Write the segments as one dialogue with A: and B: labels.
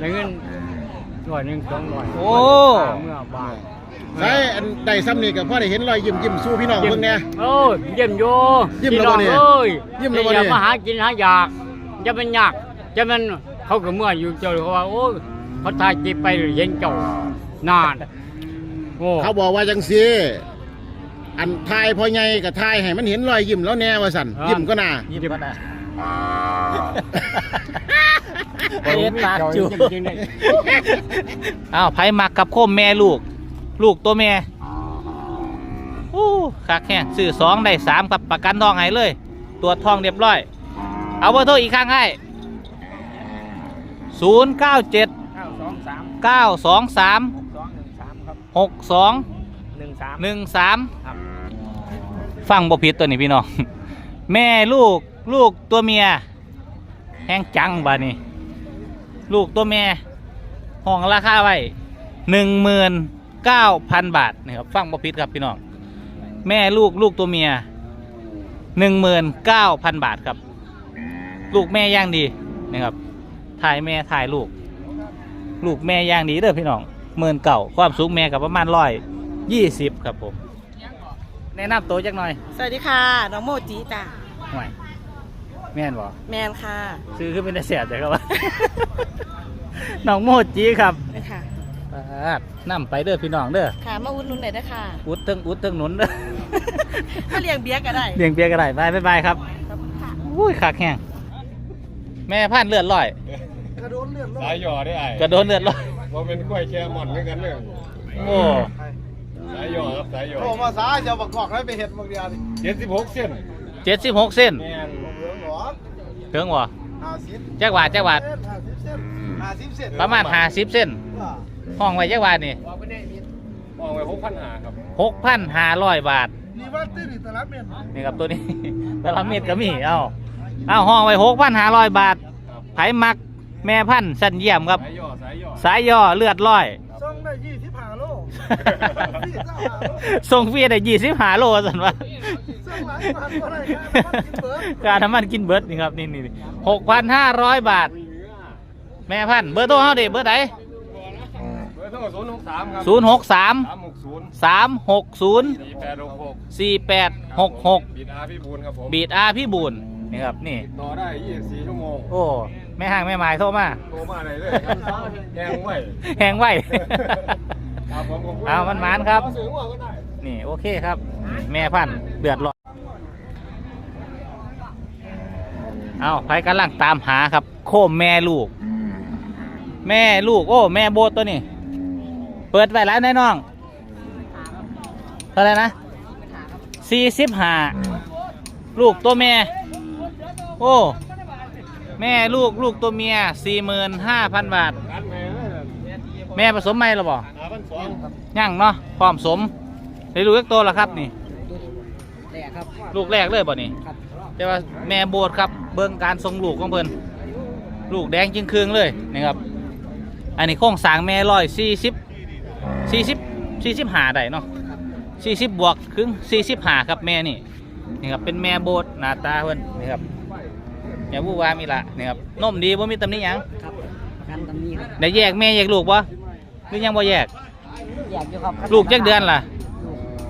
A: ได้เงินร้อยหนึ่งสองร้อย
B: โอ้
A: เมื่อบ้าน
C: ใช่อันใดซ้ำนี่ก็พอได้เห็นรอยยิ้มยิ้มสู้พี่น้องเบิ่งแหน่
A: โอ้ยเยี่ยมโย
C: เยี่ยมแล้วบ่เนี่ย
A: พี่น้องเอ้ย
C: เยี่ยมแล้วบ่
A: อ
C: เนี่ย
A: ย่ามาหากินหาอยากจะเป็นยากจะเป็นเขาก็เมื่ออยู่เจ้าเขาว่าโอ้ยเขาทายจีบไปเห็นเจ้านานโอ้
C: เขาบอกว่าจังซี่อันทายพ่อใหญ่กับทายให้มันเห็นรอยยิ้มแล้วแน่ว่าสั่นยิ้มก็น่า
B: ยิ้มกันนะ
A: เห็
B: เห็นปากจู
A: จริงๆเลย
B: อ้าวไผมักกับโคมแม่ลูก ลูกตัวแม่โอ้คักแห้งซื้อสองได้สามกับประกันทองให้เลย ตัวจทองเรียบร้อย เอาเบอร์โทรอีกครั้งให้ศูนย์เก้าเจ็ด
A: เก้าสองสาม
B: เก้าสองสาม
A: หกสองหนึ่งสามครับหนึ่งสาม
B: หกสองหนึ่งสาม
A: ครับ
B: ฟังบ่ผิดตัวนี้พี่น้อง แม่ลูกลูกตัวเมีย แห้งจังบานี่ ลูกตัวแม่ห้องราคาไว้หนึ่งหมื่นเก้าพันบาทนะครับฟังบ่ผิดครับพี่น้องแม่ลูกลูกตัวเมียหนึ่งหมื่นเก้าพันบาทครับ ลูกแม่ย่างดีนะครับถ่ายแม่ถ่ายลูก ลูกแม่ย่างดีเด้อพี่น้องหมื่นเก่าความสูงแม่กับประมาณร้อยยี่สิบครับผมแนะนำตัวจักหน่อย
D: สวัสดีค่ะ น้องโมจิจ้ะ
B: ห่วยแม่นบ่
D: แมนค่ะ
B: ซื้อขึ้นเป็นเสียแต่ครับว่า น้องโมจีครับ
D: นี่ค่ะ
B: ปาดนำไปเด้อพี่น้องเด้อ
D: ค่ะ มาอุดหนุนหน่อยด้วยค่ะ
B: อุดเทึงอุดเทึงหนุนเด้อ
D: ถ้าเลี้ยงเบียร์ก็ได้
B: เลี้ยงเบียร์ก็ได้บายบายบายครับ
D: ขอบคุณค่ะ
B: อุ้ยคักแห้งแม่พันธุ์เลือดลอย
C: สายหย่อได้ไอ้
B: กระโดนเลือดลอย
C: ว่าเป็นกล้วยแคมอนเหมือนกันเนี่ย
B: โอ้
C: สายหย่อครับสายหย่อ
E: โอ้มาสาจะบักกอกให้ไปเห็ดบางเดียวนี่
C: เจ็ดสิบหกเส้น
B: เจ็ดสิบหกเส้น
C: แม่น
E: เหลืองหรอ
B: ถึงบ่
E: ห้าสิบ
B: จักบาทจักบาท
E: ห้าสิบเส้นห้าสิบเส้น
B: ประมาณห้าสิบเส้น
E: ว่า
B: ห้องไว้จักบาทนี่
C: มองไว้หกพันหาครับ
B: หกพันห้าร้อยบาท
E: นี่ว่าตื้นตลาดเมียน
B: นี่ครับตัวนี้ ตะละเม็ดก็มีเอ้าเอ้าห้องไว้หกพันห้าร้อยบาทไผมัก แม่พันธุ์สันเยี่ยมครับ
C: สายหย่อสายหย่อ
B: สายย่อเลือดร้อย
E: ซ่องได้ยี่ สิบห้าโลพี่เจ้าหาโล
B: ส่งฟรีได้ยี่สิบหาโลสันวะ
E: ซ่องหลายพันก็ได้ครับกินเบิร์ด
B: การน้ำมันกินเบิร์ดนี่ครับนี่นี่หกพันห้าร้อยบาท แม่พันธุ์เบอร์โทรเฮาเด็เบอร์ไหน
C: เบอร์โทรศูนย์หกสามครับ
B: ศูนย์หกสาม
C: สามหกศูนย์
B: สามหกศูนย์
C: สี่แปดหกหก
B: สี่แปดหกหก
C: บิดอาพี่บูลครับผม
B: บีดอาพี่บุญนี่ครับนี่
C: ติดต่อได้ยี่สิบสี่ชั่วโมง
B: โอ้แม่ห่างแม่หมายโทรมา
C: โทรมาไหนเลยครับแจ้งไว้
B: แหงไว้
C: ครับผมขอบคุณ
B: เอามันหมานครับ
C: ขอซื้อหัวก็ได้
B: นี่โอเคครับ แม่พันธุ์เดือดร้อนเอาไปกำลังตามหาครับ โคมแม่ลูก แม่ลูก โอ้ แม่โบสตัวนี้ เปิดไว้แล้วแน่น้องเท่าไหรนะสี่สิบห้าลูกตัวแม่ โอ้ แม่ลูกลูกตัวเมียสี่หมื่นห้าพันบาท
C: ร้านแม่เลย
B: แม่ผสมไหมหรอบ่า
C: นสองครับ
B: ย่างเนาะพร้อมสมได้ลูกเล็กโตแล้วครับนี่
A: แรกครับ
B: ลูกแรกเลยบ่นี่
A: ครับ
B: แต่ว่าแม่โบดครับ เบิ่งการทรงลูกของเพิ่นลูกแดงจึงคืองเลยนะครับ อันนี้โค้งสร้างแม่ร้อยสี่สิบสี่สิบสี่สิบห้าได้เนาะสี่สิบบวกครึ่งสี่สิบห้าครับแม่นี่นี่ครับเป็นแม่โบดหน้าตาเพิ่นนี่ครับแม่บูวามีละนี่ครับนมดีบ่มีตำหนิหยัง
A: ครับกันตำนี้ครับ
B: ได้แยกแม่แยกลูกบ่หรือยังบ่แยก
A: อยากอยู่ครับ
B: ลูกจักเดือนล่ะ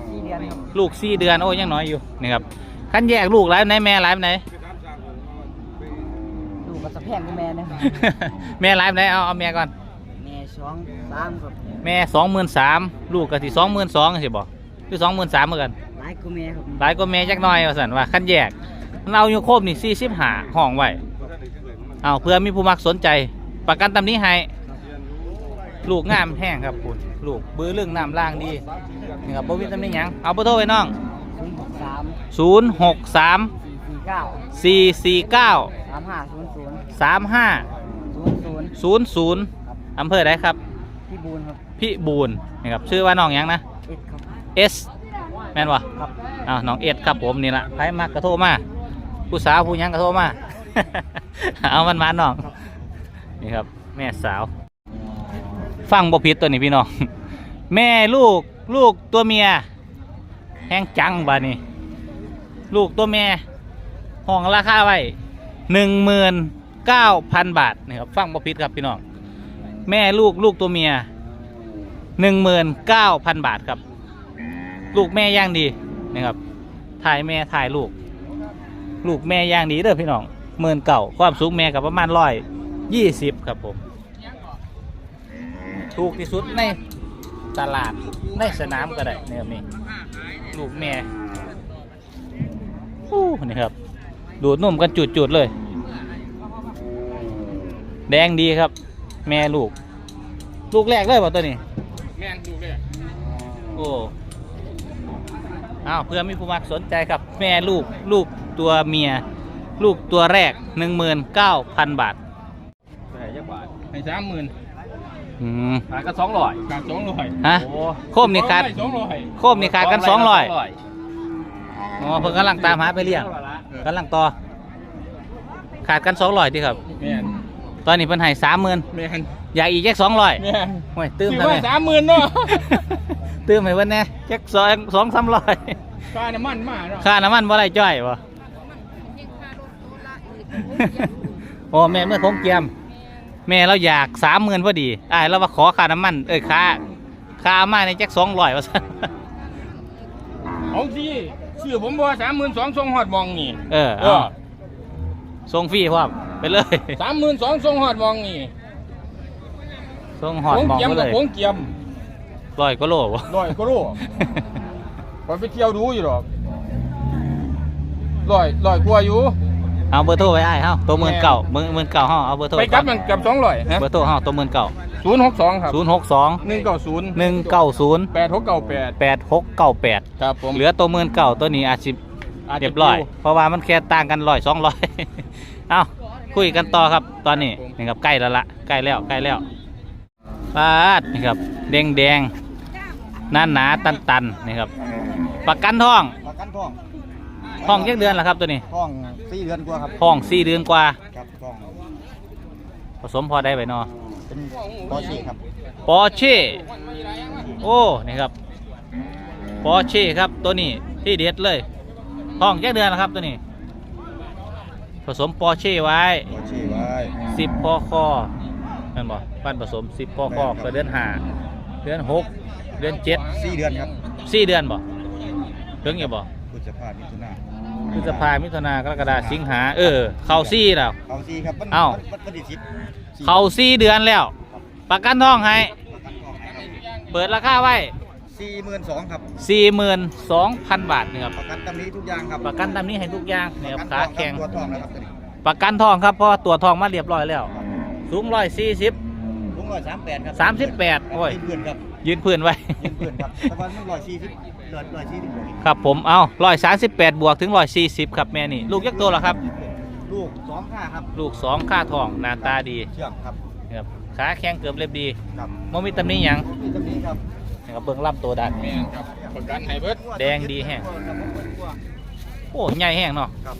A: สี่เดือนครับ
B: ลูกสี่เดือนโอ้ยังน้อยอยู่นี่ครับคันแยกลูกหลายไหนแม่หลายไหน
A: ลูกกับสะแพงกับแม่นะครับ
B: แม่หลายไหนเอาเอาแม่ก่อน
A: แม่สองสามครับ
B: แม่สองหมื่นสามลูกก็ที่สองหมื่นสองสิบอกคือสองหมื่นสามเหมือนกัน
A: หลายกูแม่ครับ
B: หลายก็แม่จักหน้อยว่าสันว่าคันแยกมันเอาอยู่โคบนี่สี่สิบห้าห้องไว้เอาเพื่อมีผู้มักสนใจ ประกันตำนี้ให้ลูกงามแห้งครับคุณ ลูกบื้อเรื่องน้ำล่างดีนี่ครับบ่มีตำนี้หยังเอาเบอร์โทรไว้น้อง
A: ศูนย์หกสาม
B: ศูนย์หกสาม
A: สี่สี่เก้า
B: สี่สี่เก้า
A: สามห้าศูนย์ศูนย์
B: สามห้า
A: ศูนย์ศูนย์
B: ศูนย์ศูนย์อำเภอใดครับ
A: พี่บูนครับ
B: พี่บูนนะครับชื่อว่าน้องหยังนะ
A: เอ็ดครับ
B: เอสแม่นวะ
A: ครับ
B: อ้าวน้องเอสครับผมนี่ละใครมากกระโทรมา ผู้สาวผู้หยังกระโทรมา เอามันมาน้อง นี่ครับ แม่สาว ฟังบ่ผิดตัวนี้พี่น้อง แม่ลูกลูกตัวเมียแห้งจังบ้านี่ลูกตัวแม่ห้องราคาไว้หนึ่งหมื่นเก้าพันบาทนี่ครับฟังบ่ผิดครับพี่น้องแม่ลูกลูกตัวเมียหนึ่งหมื่นเก้าพันบาทครับ ลูกแม่ย่างดีนะครับถ่ายแม่ถ่ายลูก ลูกแม่ย่างดีเด้อพี่น้องหมื่นเก่าความสูงแม่กับประมาณร้อยยี่สิบครับผม ถูกที่สุดในตลาดในสนามก็ได้เนี่ยนี่ลูกแม่อู้นี่ครับดูดนุ่มกันจุดๆเลย แดงดีครับ แม่ลูก ลูกแรกเลยป่ะตัวนี้
A: แม่นดูเลย
B: โอ้อ้าวเพื่อมีผู้มักสนใจครับ แม่ลูกลูกตัวเมีย ลูกตัวแรก 19,000 บาท
A: แต่ยักบาทให้สามหมื่น
B: อืม
A: ขายก็สองร้อยขาดสองร้อย
B: ฮะโคมนี่ขาด
A: สองร้อย
B: โคมนี่ขาดกัน200อ๋อเพิ่งกำลังตามหาไปเลี้ยงกำลังต่อ ขาดกัน200ที่ครับ
A: แม่น
B: ตอนนี้เพิ่นให้30,000
A: แม่น
B: อยากอีกแจ็ค200
A: แม่น
B: โอ้ยตื้ม
A: ซื้อ
B: ทำไม
A: ไว้สามหมื่นเนาะ
B: ตื้มให้เพิ่นแหน่แจ็ค2 2 300
A: ค่าน้ำมันมาเนาะ
B: ค่าน้ำมันบ่ได้จ้อยบ่ โอ้แม่เมื่อคงเกียม แม่เราอยากสามหมื่นพอดีอ้ายเราว่าขอค่าน้ำมัน เอ้ยค่าค่าอามาในแจ็คสองร้อยว่าซั่น
A: เอาสิซื้อผมบ่สามหมื่นสองทรงหอดมองนี่
B: เออ
A: เอ
B: เอา
A: อ
B: ส่งฟรีพร้อมไปเลย
A: สามหมื่นสองทรงหอดมองนี่
B: ส่งหอด
A: ผง
B: หมอง
A: เกียม
B: ไปเล
A: กับ
B: ย
A: ผงเกียม
B: ร้อยก็โลบ่
A: ร้อยก็รู้ไปไปเที่ยวดูอยู่หรอกร้อยร้อยกว่าอยู่
B: เอาเบอร์โทรไว้อ้ายเฮาตัวหมื่นเก่าหมื่นหมื่นเก่าเฮาเอาเบอร์โทร
A: ไปกลับมันกับสองร้อยฮะ
B: เบอร์โทรเฮาตัวหมื่นเก่า
A: ศูนย์หกสองครับ
B: ศูนย์หกสอง
A: หนึ่งเก้าศูนย์
B: หนึ่งเก้าศูนย์
A: แปดหกเก้าแปด
B: แปดหกเก้าแปด
A: ครับผม
B: เหลือตัวหมื่นเก่าตัวนี้อาจสิา
A: จจะ
B: เรียบร้อย เพราะว่ามันแค่ต่างกันร้อยสองร้อยเอาคุยกันต่อครับตอนนี้นี่ครับใกล้แล้วละใกล้แล้วใกล้แล้วปาดนี่ครับแดงแดงหนาหนาตันตันๆนี่ครับประกันท้อง
E: ประกันท้อง
B: ท้องยักเดือนละครับตัวนี้
E: ท้องสี่เดือนกว่าครับ
B: ท้องสี่เดือนกว่า
E: ครับท้อง
B: ผสมพอได้ไปเนาะ
E: เป็นปอชีครับ
B: ปอร์เช่โอ้นี่ครับปอร์เช่ครับตัวนี้ที่เด็ดเลยท้องยักเดือนละครับตัวนี้ ผสมปอร์เช่ไว้
E: ปอชีไว้
B: สิบพอคอนั่นบ่ปั้นผสมสิบพอคอก็เดือนห้าเดือนหกเดือนเจ็ด
E: สี่เดือนครับ
B: สี่เดือนบ่ถึงอยู่บ่
E: พฤษภามิถุนา
B: พฤษภามิถุนากรกฎาสิงหา เออ เข้าสี่แล้ว
E: เขาสี่ครับมัน
B: เอ้า
E: มันมันติดชิป
B: เข้าสี่เดือนแล้ว ประกันท้องให้ เปิดราคาไว้
E: สี่หมื่นสองครับ
B: สี่หมื่นสองพันบาทนี่ครับ
E: ประกันตำนี้ทุกอย่างครับ
B: ประกันตามนี้ให้ทุกอย่างนี่ครับ
E: ประ
B: ขา
E: กัน
B: แข็ง
E: ตัวทองนะครับตัวนี้
B: ประกันทองครับเพราะว่าตัวทองมาเรียบร้อยแล้ว สูงร้อยสี่สิบ
E: ลุงร้อยสามแปดครับ
B: สามสิบแปดโอ้ย
E: ยืนเพื่อนครับ
B: ยืนพื้นไว้
E: ยืนเพื่อนครับแต่ว่ามันร้อยสี่สิบเดือนร้อยสี่สิบ
B: ครับผมเอาร้อยสาสิบแปดบวกถึงร้อยสี่สิบครับแม่นี่ ลูกยักษ์ตัวเหรอครับ
E: ลูกสองห้าครับ
B: ลูกสองค่าทองหน้าตาดี
E: เชื่อมครับ
B: นะครับขาแข็งเกือบเรียบดี
E: ครับ
B: มมีตำหนี้ยัง
E: นี่ตำนี้ครับ
B: นะครับเบิ่งรับตัวดัน
A: แม่นครับประกันให้เบิด
B: แดงดีแห้งโอ้ใหญ่แห้งเนาะ
E: ครับ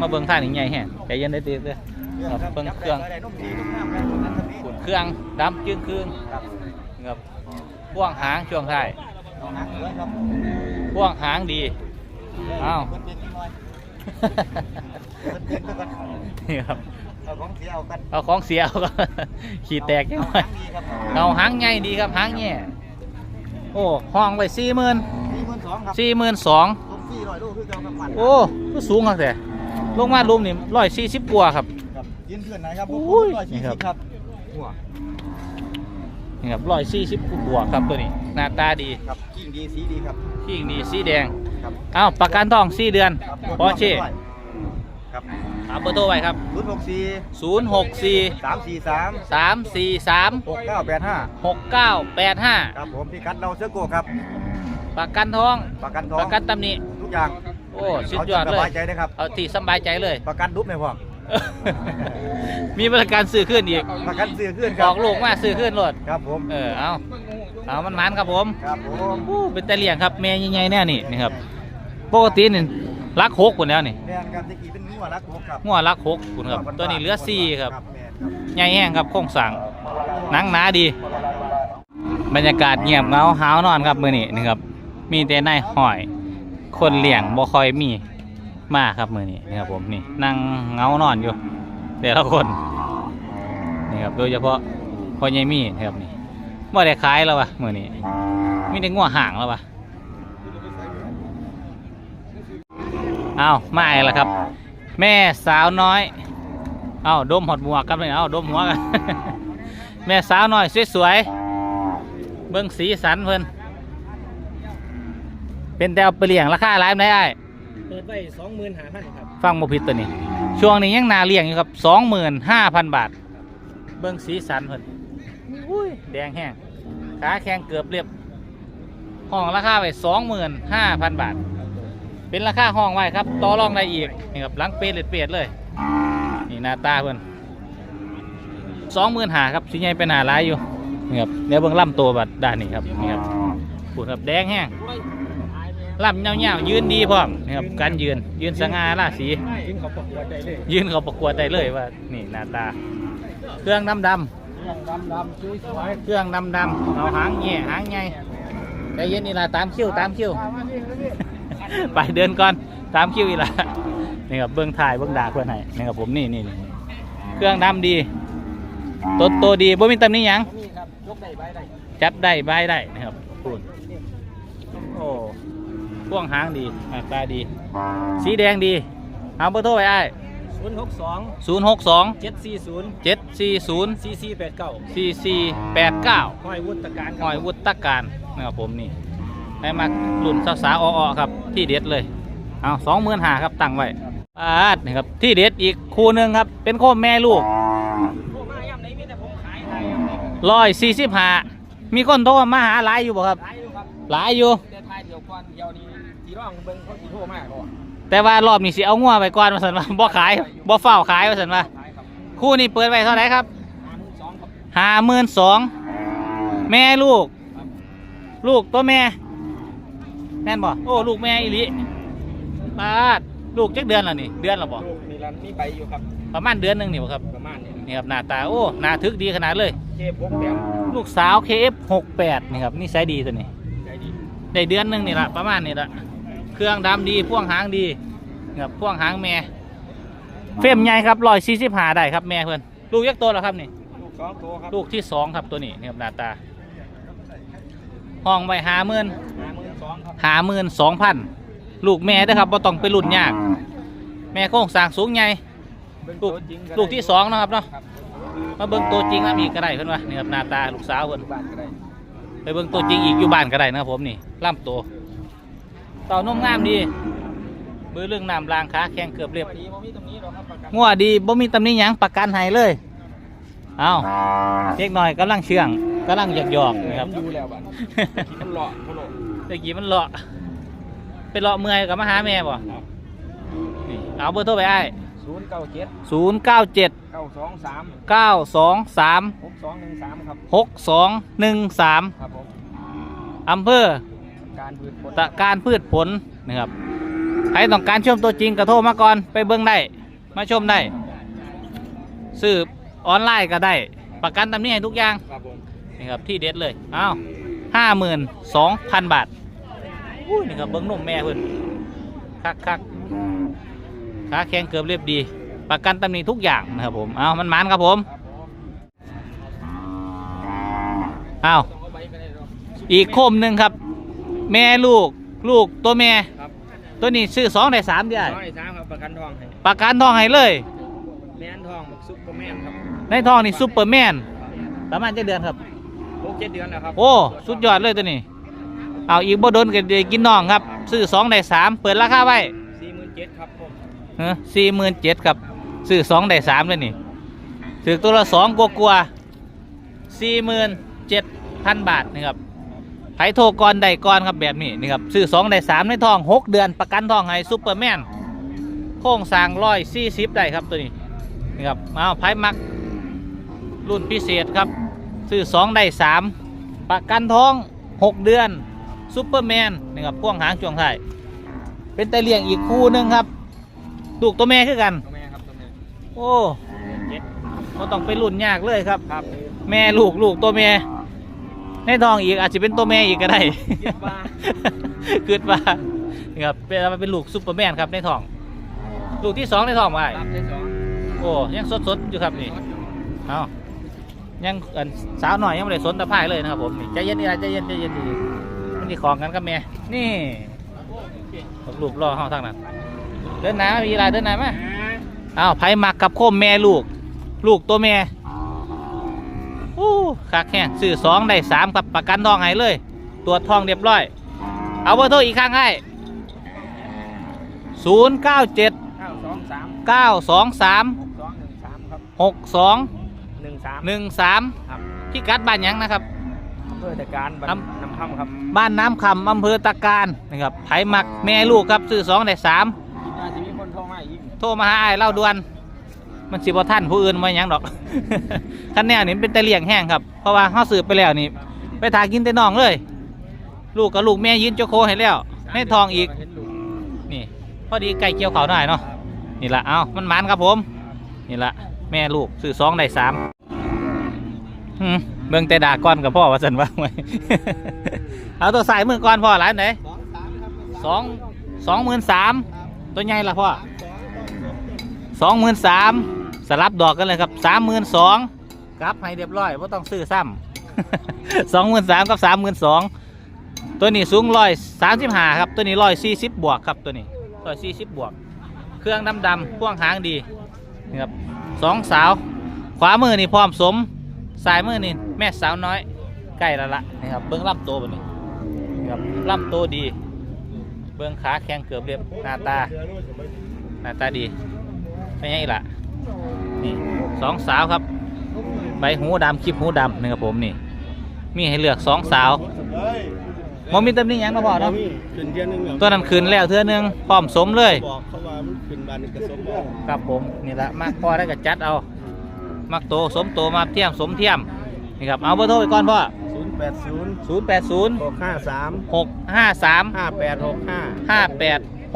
B: มาเบิ่งท่านี่ใหญ่แห้งใจเย็นได้ตีเลยครับเบิ่งเครื่อง
E: ได้นุ่มดีนุ่มงามครับนั่นตำนี้
B: ขุนเครื่องดำจึงคืน
E: ครับ
B: นะ ครับพ่วงหางช่วงท้าย
E: เอาหนังเลยครับ
B: พ่วงหางดีอ้าว
E: เพิ่นเป็นนิดหน่อยเพิ่นเป็นเพิ่นก่อน
B: นี่ครับ
E: เอาของเสียเอากัน
B: เอาของเสียเอาก็ขี่แตกยังไง
E: เอาหนังดีครับ
B: เอาหางใหญ่ดีครับหางแง่โอ้ห้องไปสี่หมื่น
E: สี่หมื่นสองครับ
B: สี่หมื่นสอง
E: ต้มสี่ร้อยลูกคือเจ้ากับมัน
B: โอ้ก็สูงครับแต่ลงมาลุมนี่ร้อยสี่สิบกว่าครับ
E: ครับยืนเพื่อนไหนครับ
B: โอ้ย
E: ร้อยสี่
B: นี่ครั
E: สิ
B: บ
E: บครับหัว
B: นี่ครับร้อยสี่สิบวกครับตัวนี้ หน้าตาดี
E: ครับกิ่งดีสีดีครับ
B: ขี้ดีสีแดง
E: ครับ
B: เอ้าประกันทองสี่เดือน
E: ครับ
B: ปอร์เช่
E: ครับ
B: เอาเบอร์โทรไว้ครับ
E: ศูนย์หกสี่
B: ศูนย์หกสี่
E: สามสี่สาม
B: สามสี่สาม
E: หกเก้าแปดห้า
B: หกเก้าแปดห้า
E: ครับผมพี่กัดเราเสื้อโกครับ
B: ประกันทอง
E: ประกันทอง
B: ประกันตำหนิ
E: ทุกอย่าง
B: โอ้สุด
E: เอา
B: ยอด
E: ส
B: เล
E: บายย ใจนะครับ
B: เอาที่สำบายใจเลย
E: ประกันดุ๊บในพ่อ
B: มีบริการซื้อขึ้นอีก
E: ประกันเสื้อขึ้นค
B: บ
E: รั
B: อกลูกมาซื้อขึ้นรถ
E: ครับผม
B: เออเอาเอามันมันครับผม
E: ครับผม
B: อู้เป็นตะเลียงครับแม่ใหญ่ๆแน่นี่นี่ครับปกตินี่รักหกคนแล้วนี่
E: แม่นครับตะกี้เป็นงัวรักโกครับ
B: งัวรักหกคนครับ ตัวนี้เหลือสี่ครับ
E: แม่นครับ
B: ใหญ่แห้งครับโครงสร้างหนังหนาดี บรรยากาศเงียบเหงาหาวนอนครับมื้อนี้นะครับมีแต่นายห้อย คนเลี้ยงบ่ค่อยมี มาครับมือนี้นะครับผมนี่นั่งเงานอนอยู่แต่ละคนนี่ครับโดยเฉพาะพ่อใหญ่มีนะครับนี่บ่ได้ขายแล้ววะมือนี้มีแต่งัวห่างแล้ววะเอามาอีกแล้วครับ แม่สาวน้อยเอาดมหอดหมวกกันเลยเอาดมหัวกันแม่สาวน้อยสวยๆเบิ่งสีสันเพิ่นเป็นแต่เอาไปเลี้ยงราคาหลายปานใดอ้าย
E: เปิดไว้สองหมื่นห้าพันครับ
B: ฟังบ่ผิดตัวนี้ ช่วงนี้ยังนาเลี้ยงอยู่ครับสองหมื่นห้าพันบาท เบิ่งสีสันเพิ่นอุ้ยแดงแห้งขาแข็งเกือบเรียบ ห้องราคาไปสองหมื่นห้าพันบาท เป็นราคาห้องไว้ครับต่อรองได้อีกนี่ครับหลังเปรตเปรตเลยนี่หน้าตาเพิ่นสองหมื่นหาครับสิใหญ่เป็นหาหลายอยู่นี่ครับเดี๋ยวเบิ่งลำตัวบัดด้านนี้ครับนี่ครับปูดครับแดงแห้ง ลำเงาๆยืนดีพร้อมนี่ครับการยืนยืนสง่าราศี
E: ยิงเขาประกวดได้เลย
B: ยืนเขาประกวดได้เลยว่านี่หน้าตา เครื่องดำดำ
E: ดำดำสวยสวย
B: ๆเครื่องดำดำๆเอาหางแง่หางใหญ่ใจเย็นนี่ละตามคิวตามคิวไปเดินก่อนตามคิวอีกละนี่ครับเบื้องถ่ายเบื้องดากเพื่อนให้นี่ครับผมนี่นี่นี่เครื่องดำดีโตโตดีบ่มีตำหนิหยัง
E: นี่ครับยกได้ใบได้
B: จับได้บายได้นะครับพูดโอ้ พ่วงหางดีหน้าตาดี สีแดงดีเอาเบอร์โทรไว้ไอ้
E: ศูนย์หกสอง
B: ศูนย์หกสอง
E: เจ็ดสี่ศูนย์
B: เจ็ดสี่ศูนย์
E: สี่สี่แปดเก้า
B: สี่สี่แปดเก้า
E: ห้อยวุฒิการ
B: หอยวุฒการนะครับผมนี่ให้มารุ่นสาวๆอ้อๆครับ ที่เด็ดเลยเอาสองหมื่นหาครับตั้งไว้ปาดนี่ครับที่เด็ดอีกคู่หนึ่งครับ เป็นโคมแม่ลูก
E: โอ้มาย่ำไหนมีแต่ผมขายให้ย่ำไหนก็
B: ร้อยสี่สิบห้ามีคนโทรมาหาหลายอยู่บ่ครับ
E: ขายอยู่ครับ
B: หลายอยู่
E: ร้องเบิ่งเขาสิโทรมาก่อน
B: แต่ว่ารอบนี้สิเอางัวไปก่อนมาสันว่าบ่ขายบ่เฝ้าขายมาสันว่า
E: ขายครับ
B: คู่นี้เปิดไว้เท่าไหร่ครับ
E: ห้าหมื่นสองครับ
B: ห้าหมื่นสองแม่ลูก ลูกตัวแม่ แม่นบ่โอ้ลูกแม่อีหลิปาดลูกจักเดือนแล้วนี่เดือนแล้วบ่
E: ลูกนี่รันมีใบอยู่ครับ
B: ประมาณเดือนหนึงนี่บ่ครับ
E: ประมาณนี้
B: นี่ครับหน้าตาโอ้หน้าทึกดีขนาดเลย
E: เจ็บพวกแต้ม
B: ลูกสาว KF68 นี่ครับนี่ไซส์ดีตัวนี้
E: ใจดี
B: ได้เดือนหนึงนี่ละประมาณนี่ละ เครื่องดำดีพ่วงหางดีนี่ครับพ่วงหางแม่ เฟรมใหญ่ครับร้อยสี่สิบหาได้ครับแม่เพื่อนลูกยักษ์โตแล้วครับนี่
E: ลูกสองตัวครับ
B: ลูกที่สองครับตัวนี้นี่ครับหน้าตา ห้องไว้หาหมื่น
E: ห้าหมื่นสองครับ
B: หาหมื่นสองพันลูกแม่เด้อครับบ่ต้องไปรุ่นยาก แม่โค้งสร้างสูงใหญ่
E: เบิ่ง
B: ลูก
E: ตัวจริง
B: ลูกที่สองเนาะครับเนาะ
E: ครับ
B: มาเบิ่งตัวจริงแล้วมีกก็ได้เพื่อนวะนี่ครับหน้าตาลูกสาวเพื่อน
E: บ้านก็ได้
B: ไปเบิ่งตัวจริงอีกอยู่บ้านก็ได้นะครับผมนี่ล่ำตัว เต่านมงามดีเบือเรื่องน้ำรางขาแข็งเกือบเรียบ
E: ดีบ่มีตรงนี้หรอกครับประกัน
B: งัวดีบ่มีตำหนิหยังประกันให้เลยเอาเล็กหน่อยกำลังเชื่องกำลังหยอกหยอกๆนะครับ
E: มันอยู่แล้วบ้านมันหล่อมันหล่อ
B: ตะกี้มันเลาะไปเลาะเมื่อยกับมาหาแม่บ่นี่เอาเบอร์โทรไปไอ้
E: ศูนย์เก้าเจ็ด
B: ศูนย์เก้าเจ็ด
E: เก้าสองสาม
B: เก้าสองสาม
E: หกสองหนึ่งสามครับ
B: หกสองหนึ่งสาม
E: ครับผม
B: อำเภอ
E: การพืชผล
B: ตะการพืชผลนะครับใครต้องการชมตัวจริงก็โทรมาก่อนไปเบิ่งได้มาชมได้ซื้อออนไลน์ก็ได้ ประกันตำหนี้ให้ทุกอย่าง
E: ครับผม
B: นี่ครับที่เด็ดเลยอ้าวห้าหมื่นสองพันบาทอุ้ยนี่ครับเบิ้งนุ่มแม่เพิ่นคักคักขาแข็งเกือบเรียบดี ประกันตำหนิทุกอย่างนะครับผมอ้าวมันมันครับผมอ้าวอีกโคมหนึ่งครับ แม่ลูกลูกตัวแม่
E: ครับ
B: ตัวนี้ซื้อสองได้สามเดือน
E: น้อยสามครับประกันทองให้
B: ประกันทองให้เลย
E: แม่นทองบักซุปเปอร์แมนครับ
B: ในทองนี่ซุปเปอร์แมนประมาณเจ็ดเดือนครับ
E: หกเจ็ดเดือนแล้วครับ
B: โอ้สุดยอดเลยตัวนี้ เอาอีกบ่โดนก็ได้กินน้องครับ ซื้อสองได้สามเปิดราคาไว้
E: สี่หมื่นเจ็ดครับผม
B: สี่หมื่นเจ็ดครับซื้อสองได้สามเลยนี่ถือตัวละสองกลัวกลัวสี่หมื่นเจ็ดพันบาทนะครับ ไผโทรก่อนได้ก่อนครับแบบนี้นี่ครับซื้อสองได้สามในทองหกเดือนประกันทองให้ซุปเปอร์แมนโค้งสร้างร้อยสี่สิบได้ครับตัวนี้นี่ครับเอาไผมักรุ่นพิเศษครับซื้อสองได้สามประกันท้องหกเดือนซุปเปอร์แมนนี่ครับพ่วงหางช่วงท้ายเป็นแต่เลี้ยงอีกคู่หนึงครับลูกตัวแม่คือกัน
E: ตัวแม่ครับตัวแม่
B: โอ้
E: เจ็ด
B: ก็ต้องไปรุ่นยากเลยครับ
E: ครับ
B: แม่ลูกลูกตัวแม่ ในท้องอีกอาจจะเป็นตัวแม่อีกก็ได้
E: คิดว่า
B: เกิดว่านี่ครับเป็นเป็นลูกซุปเปอร์แมนครับในท้อง ลูกที่สองในท้องว่า
E: รับได้สอง
B: โอ้ยังสดๆอยู่ครับนี่เอายังเอิ้นสาวหน่อยยังไม่ได้สนตะไคร้เลยนะครับผมนี่ใจเย็นนี่ใจเย็นใจเย็นดีมันนี่ของกันกับแม่นี่ลูกรอห้องทางนั้นเดินหนามีอะไรเดินหนามาอ้าวไผมักกับโคมแม่ลูก ลูกตัวแม่ อู้คักแห้งซื้อสองได้สามครับประกันทองให้เลยตรวจทองเรียบร้อย เอาเบอร์โทรอีกครั้งให้ศูนย์เก้าเจ็ด
E: เก้าสองสาม
B: เก้าสองสาม
E: หกสองหนึ่งสามครับ
B: หกสอง
E: หนึ่งสาม
B: หนึ่งสาม
E: ครับ
B: พี่กัดบ้านหยังนะครับ
E: อำเภอตะการบัน
B: อำ
E: น้ำคำครับ
B: บ้านน้ำคำอำเภอตะการนะครับไผมักแม่ลูกครับซื้อสองได้สาม
E: คิดว่าจะมีคนโทรมาอีก
B: โทรมาหาไอ้ายเล่าด่วน มันสิบ่ท่านผู้อื่นมาหยังดอก คันแนวนี่เป็นตะเลียงแห้งครับ เพราะว่าเขาสืบไปแล้วนี่ไปทากินแต่น้องเลย ลูกกับลูกแม่ยืนโจโคให้แล้วในทองอีก
E: นี่
B: พอดีไก่เกี่ยวเขาวได้เนาะ นี่ละเอามันมันครับผม นี่ละแม่ลูกซื้อสองได้สามหืมเบิ่งแต่ด่าก้อนกับพ่อว่าสันว่าไงเอาตัวใส่มือก้อนพ่อร้านไหน
E: สองส
B: องหมื่นสามตัวใหญ่ละพ่อสองหมื่นสาม สลับดอกกันเลยครับสามหมื่นสองกลับให้เรียบร้อยว่าต้องซื้อซ้ำสองหมื่นสามกับสามหมื่นสองตัวนี้สูงร้อยสามสิบห้าครับ ตัวนี้ร้อยสี่สิบบวกครับตัวนี้ร้อยสี่สิบบวก เครื่องดำดำพ่วงหางดีนี่ครับสองสาว ขวามือนี่พร้อมสมซ้ายมือนี่แม่สาวน้อยใกล้แล้วละนี่ครับเบิ้องลำตัวบนี้นี่ครับลำตัวดี เบื้องขาแข็งเกือบเรียบหน้าตาหน้าตาดีไม่ใช่ละ นี่สองสาวครับ ใบหูดำคลิปหูดำนี่ครับผมนี่ มีให้เลือกสองสาวมอมีตำหนิหยังมาพอเนาะ
C: ขึ้นเที่ยนึงแล้ว
B: ตัวนั้นคืนแล้วเทื่อนึงพร้อมสมเลย
C: บอกเขาว่ามันขึ้นบานนึงกระสมบ่
B: ครับผมนี่ละมากพอได้ก็จัดเอา มักโตสมโตมาเทียมสมเทียมนี่ครับเอาเบอร์โทรไปก่อนพ่อ
C: ศูนย์แปดศูนย์
B: ศูนย์แปดศูนย์
C: หกห้าสาม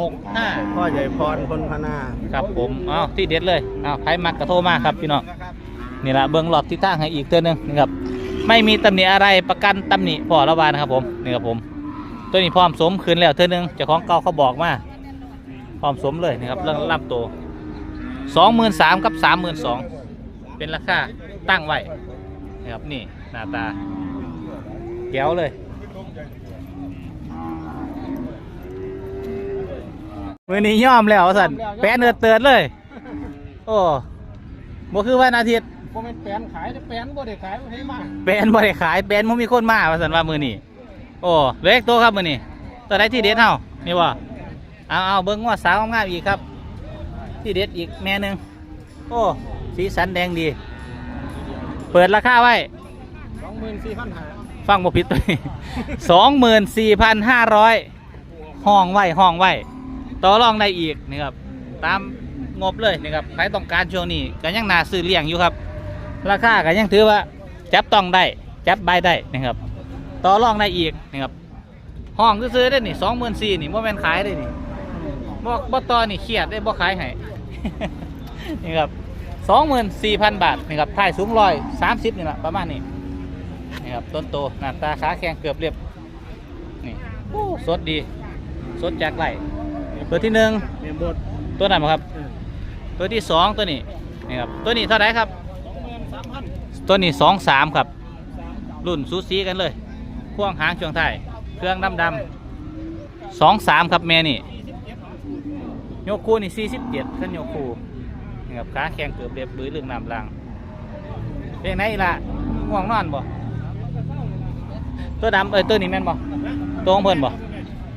B: หกห้าสาม
C: ห้าแปดหกห้า
B: ห้าแปดหกห้า
C: พ่อใหญ่พรพลพนา
B: ครับผมเอาที่เด็ดเลยเอาใครมักกระโทรมาครับพี่น้องนี่ละเบิ้งหลอดที่ตั้งให้อีกเตือนหนึงนะครับไม่มีตำหนิอะไรประกันตำหนิพอระบายนะครับผมนี่ครับผม ตัวนี้พร้อมสมคืนแล้วเตือนหนึงเจ้าของเก่าเขาบอกมาพร้อมสมเลยนะครับเรื่องลำโตสองหมื่นสามกับสามหมื่นสองเป็นราคาตั้งไว้นะครับนี่หน้าตาแก้วเลย มือนี้ย่อมแล้วสันแปะเนือเตือนเลย โอ้บ่คือวันอาทิตย์
E: โมเมนแปลนขายแต่แปลนบ่ได้ขายบ่ให้มา
B: แปนบ่ได้ขายแปนบ่มีคนมาว่าสันว่ามือนี้โอ้เหลืออีกตัวครับมือนี้ตัวใดที่เด็ดเฮานี่ว่าเอาเอาเบิ่งว่าสาวงามๆอีกครับ ที่เด็ดอีกแม่หนึงโอ้สีสันแดงดี เปิดราคาไว้
E: สองหมื่นสี่พันห้า
B: ฟังบ่ผิดตัวนี้สองหมื่นสี่พันห้าร้อยห้องไว้ห้องไว้ ต่อรองได้อีกนี่ครับตามงบเลยนี่ครับใครต้องการช่วงนี้ก็ยังน่าซื้อเลี้ยงอยู่ครับ ราคาก็ยังถือว่าจับต้องได้จับใบได้นะครับ ต่อรองได้อีกนี่ครับห้องซื้อได้นี่สองหมื่นสี่นี่บ่แม่นขายได้นี่บ่บ่ต่อนี่เครียดได้บ่ขายให้นี่ครับสองหมื่นสี่พันบาทนี่ครับถ่ายสูงร้อยสามสิบนี่แหละประมาณนี้นี่ครับต้นโตหน้าตาขาแข็งเกือบเรียบนี่โอ้สดดีสดจากไหล ตัวที่หนึ่ง
C: เมียบด
B: ตัวไหนนบ่ครับ ตัวที่สองตัวนี้นี่ครับตัวนี้เท่าไหร่ครับตัวนี้สองสามครับ รุ่นซูซีกันเลยพ่วงหางช่วงท้ายเครื่องดำดำสองสามครับแม่นี่โยกคูนี่สี่สิบเจ็ดขึ้นโยกคูนี่ครับขาแข็งเกือบเรียบบื้อเรื่องน้ำลางเป็นไงล่ะง่วงนอนบ่ตัวดำเอ้ยตัวนี้แม่นบ่ตัวของเพิ่นบ่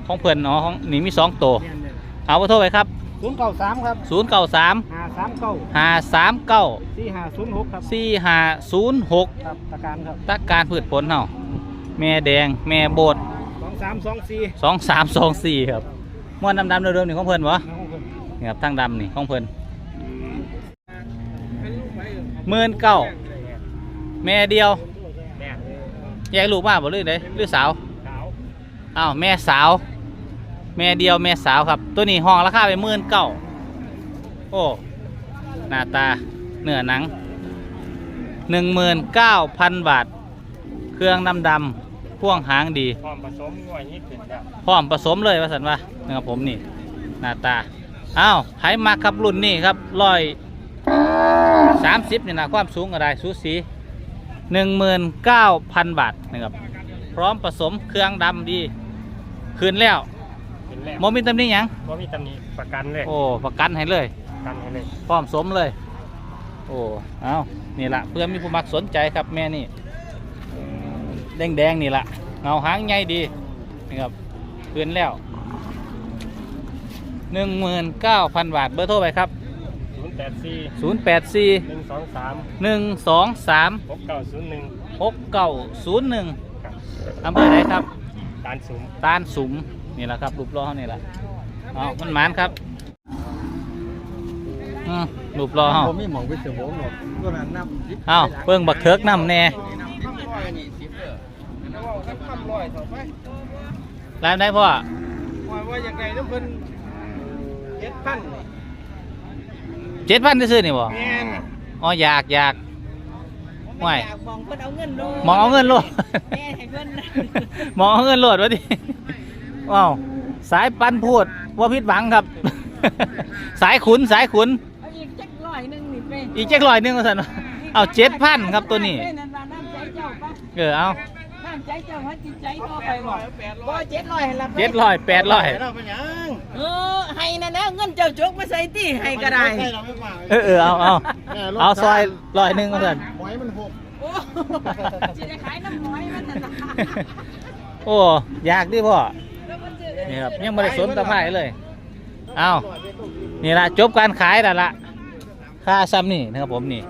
B: ของเพิ่นอ๋อของนี่มีสองตัว เอาไปโทรไปครับ
E: ศูนย์เก้าสามครับ
B: ศูนย์เก้าสาม
E: ห้าสามเก้า
B: ห้าสามเก้า
E: สี่ห้าศูนย์หกครับ
B: สี่ห้าศูนย์หก
E: ครับประกันครับ
B: ตักการพืชผลเฮาแม่แดง แม่โบด
E: สองสามสองสี่
B: สองสามสองสี่ครับม้วนดำดำๆเดิมๆนี่ของเพิ่นวะ
E: น้องคน
B: นี่ครับทั้งดำนี่ของเพิ่นหมื่นเก้าแม่เดียว
E: แม่
B: แยกลูกมาบ่หรือไดหรือสาว
E: ขาว
B: อ้าวแม่สาว แม่เดียวแม่สาวครับ ตัวนี้ห้องราคาไปหมื่นเก้าโอ้หน้าตาเนื้อหนังหนึ่งหมื่นเก้าพันบาท เครื่องดำดำพ่วงหางดี
E: พร้อมผสมง่วยนี่ขึ้นแล้ว
B: พร้อมผสมเลยว่าสันว่านะครับผมนี่หน้าตาอ้าวไผมาครับรุ่นนี้ครับร้อยสามสิบนี่นะความสูงอะไรสูสีหนึ่งหมื่นเก้าพันบาทนะครับพร้อมผสมเครื่องดำดี คืนแล้ว
A: เป็นแล้ว
B: โมมีตำหนี้ยัง
A: บ่มีตำหนิประกันเลย
B: โอ้ประกันให้เลย
A: ประกันให้เลย
B: พร้อมสมเลย โอ้เอานี่ละเพื่อมีผู้มักสนใจครับแม่นี่แดงแดงๆนี่ละเงาหางใหญ่ดีนี่ครับคืนแล้วหนึ่งหมื่นเก้าพันบาทเบอร์โทรไปครับ
A: 084
B: ศูนย์แปดสี่
A: 123
B: หนึ่งสองสาม
A: 6901
B: หกเก้าศูนย์หนึ่ง
A: ครับ
B: อำเภอไหนครับ
A: ตานสูง
B: ตาลสุม นี่แหละครับรูปล้อเขานี่แหละเอามันหมานครับอืมรูปล้อเขา
E: ผมมีหมองไปเสือโบงหมดตัวนั้นนับ
B: เอาเบิ่งบักเทิกน้ำแน่
E: แล้วว่ากันคำลอยต่อไป
B: ร้านได้พ่อ
E: ว่าว่าอย่างไรน้ำเพิ่นเจ็ดพัน
B: เจ็ดพันซื้อๆนี่บ่
E: แมน
B: อ๋ออยากอยากไม่
D: อยากมองเพิ่นเอาเงินโล
B: มองเอาเงินโลด
D: แม่ให้เพิ่น
B: มองเอาเงินโลดวะดิ ว้าวสายปันพูดว่าพิษหวังครับ สายขุนสายขุน
D: เอาอีกจักร้อยหนึงนี่ไป
B: อีกเจ็ดร้อยหนึงก็สันเอาเจ็ดพันครับตัวนี้
D: เอ้ยนั่นว่าน้ำใจเจ้าปะ
B: เออเอา
D: น้ำใจเจ้าว่าจิตใจก็ไปบอกบ่เจ็ดร้อยละไป
B: เจ็ดร้อยแปดร้อย
C: เราเป็นหยัง
D: เออให้นั่นนะเงินเจ้าจกมาใส่ตี้ให้ก็ได้
C: ใช่เราไม่มา
B: เออเออเอาเอาเอาซอยร้อยหนึ่งก็สัน
C: หอยมันหก
D: โอ้สิได้ขายน้ำน้อยมันน่ะนะ
B: โอ้อยากดิพ่อ
D: แล้วมั นจะ
B: นี่ครับยังไม่ได้สนตะไคร้เลยเอานี่ละจบการขายแล้วละค่าซ้ำนี่นะครับผมนี่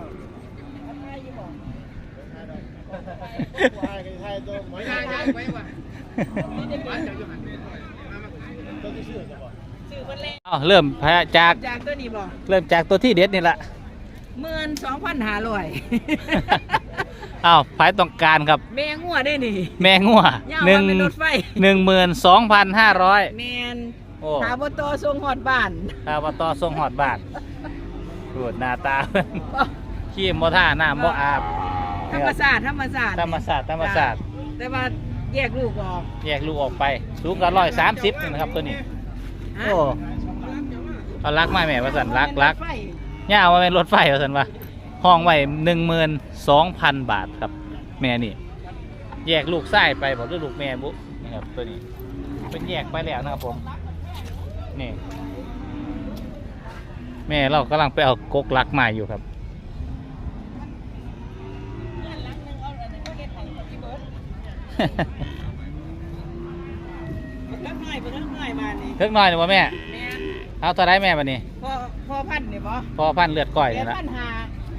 C: ไทยตัวหอยนางรมไว้ว่ะ
D: ซื้อเพิ่นแล้ว
B: เอาเริ่มพะจาก
D: จากตัวนี้บ่
B: เริ่มจากตัวที่เด็ดนี่ละ
D: หมื่นสองพันห้าร้อย
B: เอาภายต้องการครับ
D: แม่งัวได้นี่
B: แม่งัวยา
D: ว
B: หนึ่ง
D: มันเป็นรถไฟ
B: หนึ่งหมื่นสองพันห้าร้อย
D: แมน
B: โอ้
D: หาบโตส่งฮอดบ้าน
B: ข้าวต่อส่งหอดบาทรวดหน้าตาเพิ่นขี้มบ่ท่าน้ำบ่อาบ
D: ธรรมศาสตร์ธรรมศาสตร์
B: ธรรมศาสตร์ธรรมศาสตร์
D: แต่ว่าแยกลูกออก
B: แยกลูกออกไปสูงกันร้อยสามสิบนะครับตัวนี้
D: ฮะ
B: โอ้เอาลักมาแม่ว่าสันลักลัก
D: รถไฟ
B: ย่าว่าเป็นรถไฟว่าสันว่า ห้องไว้หนึ่งหมื่นสองพันบาทครับ แม่นี่แยกลูกไส้ไปบอกด้วยลูกแม่บุนี่ครับตัวนี้เป็นแยกไปแล้วนะครับผมนี่แม่เรากำลังไปเอากกลักมาอยู่ครับ
D: เพิ่มหน่อยเพิ่มหน่อยมานี่
B: เทิกหน่อยหนึ่งว่าแม่
D: แม่น
B: เอาตัวได้แม่บันนี้
D: พอพอพันนี่บ่
B: พอพันเลือดก้อย
D: แป
B: นี่
D: ด
B: ละ
D: พันห้า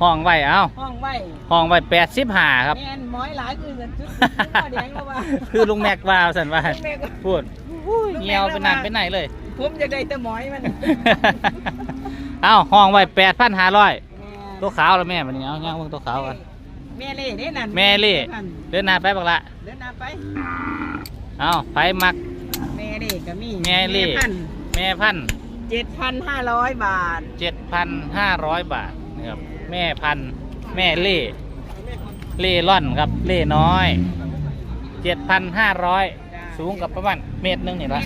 B: ห้องไว้เอา
D: ห้องไว้
B: ห้องไว้แปดสิบห้าครับ
D: แม่นหมอยหลายคือจะชุดชุดแดงแล้วว่า
B: คือลุงแม็กว่าสันว่า
D: ลุงแม็กว่า
B: พูดเงียวไปนานไปไหนเลย
D: ผมจะได้แต่หมอยมัน
B: เอาห้องไว้แปดพันห้าร้อย
D: แม่น
B: ตัวขาวแล้วแม่บันนี้เอาย่างเบิ่งตัวขาวกัน
D: แม่เล่ได้นั่น
B: แม่เล่
D: พัน
B: เดินหน้าไปบักละ
D: เดินหน้าไป
B: เอาไผมัก
D: แม่เล่ก็มี
B: แม่เล่
D: พัน
B: แม่พัน
D: เจ็ดพันห้าร้อยบาท
B: เจ็ดพันห้าร้อยบาทนะ ครับ แม่พันแม่เล่ เล่ร่อนครับ เล่น้อย เจ็ดพันห้าร้อยสูงกับประมาณเมตรหนึงนี่ละ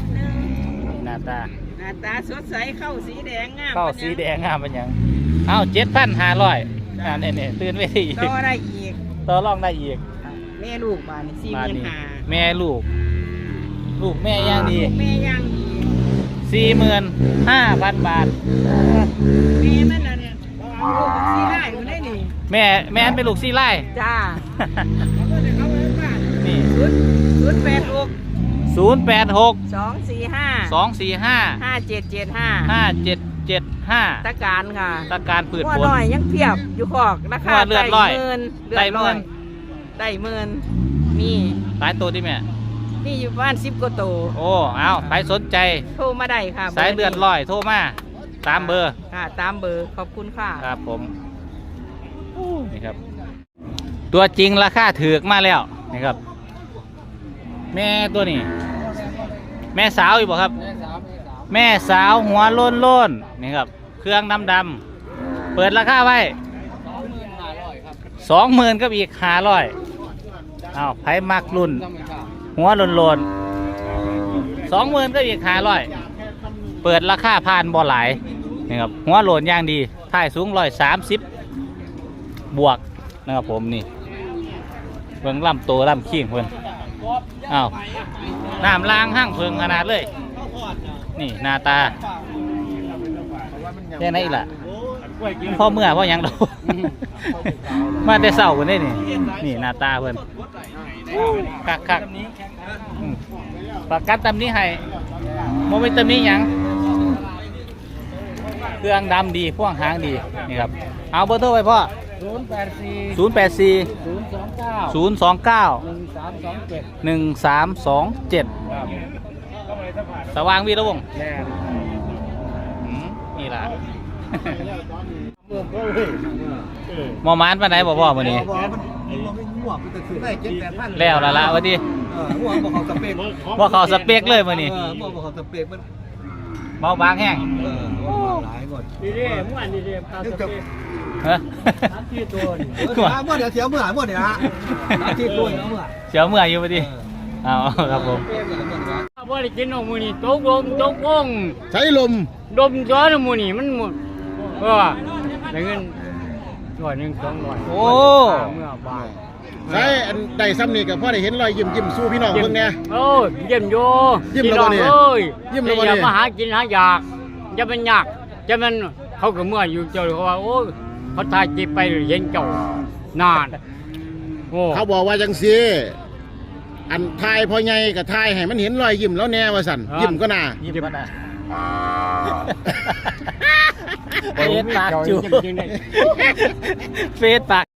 B: หน้าตา
D: หน้าตาสดใสเข้าสีแดงงาม
B: เข้าสีแดงงามเป็นหยัง เอาเจ็ดพันห้าร้อยอ่าเนี่ยเนี่ยตื่นเวทีอีก
D: ต่อได้อีก
B: ต่อรองได้อีก
D: แม่ลูกบาทนี่สี่ห
B: มา
D: มื่น
B: นี่
D: ห้า
B: แม่ลูก ลูกแม่ย่างดี
D: แม่ย่างดี
B: สี่หมื่นห้าพันบาท
D: แม่มันน่ะเนี่ ยลูกสีได้อยู่ได้นี่
B: แม่แม่นเป็นลูกซี่ไล่
D: จ้า
B: นี่
D: ศูนย์ศูนย์แปดหก
B: ศูนย์แปดหก
D: สองสี่ห้า
B: สองสี่ห้า
D: ห้าเจ็ดเจ็ดห้า
B: ห้าเจ็ดเจ็ดห้า
D: ตะการค่ะ
B: ตะการผืด
D: หัว
B: ผล
D: หน่อยยังเพียบอยู่ขอกราคา
B: หัวเลือดร้อย
D: หมื่นเลือ
B: ไต่
D: ด
B: หมื่
D: ร้อย
B: น
D: ได้หมื่นมี
B: หลายตัวที่แม่
D: มีอยู่บ้านสิบกว่าตัว
B: โอ้ เอาใครสนใจ
D: โทรมาได้ค่ะ
B: สายเลือดลอยโทรมา ตามเบอร์
D: ค่ะ ตามเบอร์ขอบคุณค่ะ
B: ครับผมนี่ครับ ตัวจริงราคาถือกมาแล้วนี่ครับ แม่ตัวนี้ แม่สาวอยู่บ่ครับ แม่สาวหัวโล้นโล้นๆนี่ครับ เครื่องดำดำๆเปิดราคาไว้สองหมื่นกับอีกห้าร้อยอ้าวไผมักรุ่น หัวโลนโลนสองหมื่นก็อีกห้าร้อยเปิดราคาผ่านบ่หลาย นี่ครับหัวโลนย่างดีท่ายสูงร้อยสามสิบบวกนะครับผมนี่เบิ่งลำโตลำขี้งเพิ่นอ้าวน้ำล้างห้างเพิงขนาดเลย นี่หน้าตาแค่ไหนล่ะพ่อเมื่อพ่อยังดอกมาแต่เศร้าคนได้นี่นี่หน้าตาเพิ่นคักคักๆอืมประกันตำนี้ให้โมเมนตำนี้ยัง เครื่องดำดีพ่วงหางดีนี่ครับเอาเบอร์โทรไปพ่อ
A: ศูนย์แปดสี่
B: ศูนย์แปดสี่
A: ศูนย์สองเก้า
B: ศูนย์สองเก้า
A: หนึ่งสามสองเจ็ด
B: หนึ่งสามสองเจ็ดสว่างวีระวงศ์
A: แน่
B: อืมนี่ล่ะ
A: เมื่อก็เลยเออ
B: หมอมานปานไหนบอกพ่อมื้อนี้
E: บอกว่ามันมันไม่ง่วงมันจะถือได้เจ็ดแปดพัน
B: แล้วละละว่าดิ
E: เออง่วงบอกเขาสเปก
B: ว่าเขาสเปกเลยมื้อนี้
E: เออบอกเขาสเปกมัน
B: เบาบางแห้ง
E: เออว่าหลายหมด
A: ดีดีเมื่อวานดีดีพาสเปก
B: ฮะ
A: ทักที่ตัวนี่
E: เออเดี๋ยวเมื่อเดี๋ยวเสียเมื่อเมื่อเนี่ยฮะที่ตัวเดี๋ยวเมื่อ
B: เสียวเมื่อยอยู่บ่ดิเอาครับผม
E: เปกเมื่อเมื่อเนี่ย
A: ว่าได้กินเอามือนี่ตกลงตกลง
C: ใช้ลม
A: ดมจ้อนมือนี่มันหมดเออได้เงินร้อยหนึ่งสองร้อย
B: โอ้
A: เมื่อบ่าย
C: ใช้อันใดซ้ำนี่ก็พอได้เห็นรอยยิ้มยิ้มสู้พี่น้องเบิ่งแหน่
A: โอ้ยเยี่ยมโย
C: เยี่ยมแล้วบ่เนี่ย
A: พี่องเอ้ย
C: เยี่ยมแล้วบ่
A: อย่า
C: เนี่ย
A: มาหากินหาอยากจะเป็นยากจะเป็นเขาก็เมื่ออยู่เจ้าเขาว่าโอ้ยเขาทายจีบไปเห็นเจ้านานโอ้
C: เขาบอกว่าจังซี่อันทายพ่อใหญ่กับทายให้มันเห็นรอยยิ้มแล้วแน่ว่าสั่นยิ้มก็น่า
B: ยิ้มก่อนนะ
A: โอ้ย
B: เฟซปากจู
A: เจ้าจริงๆเลย
B: เฟซปาก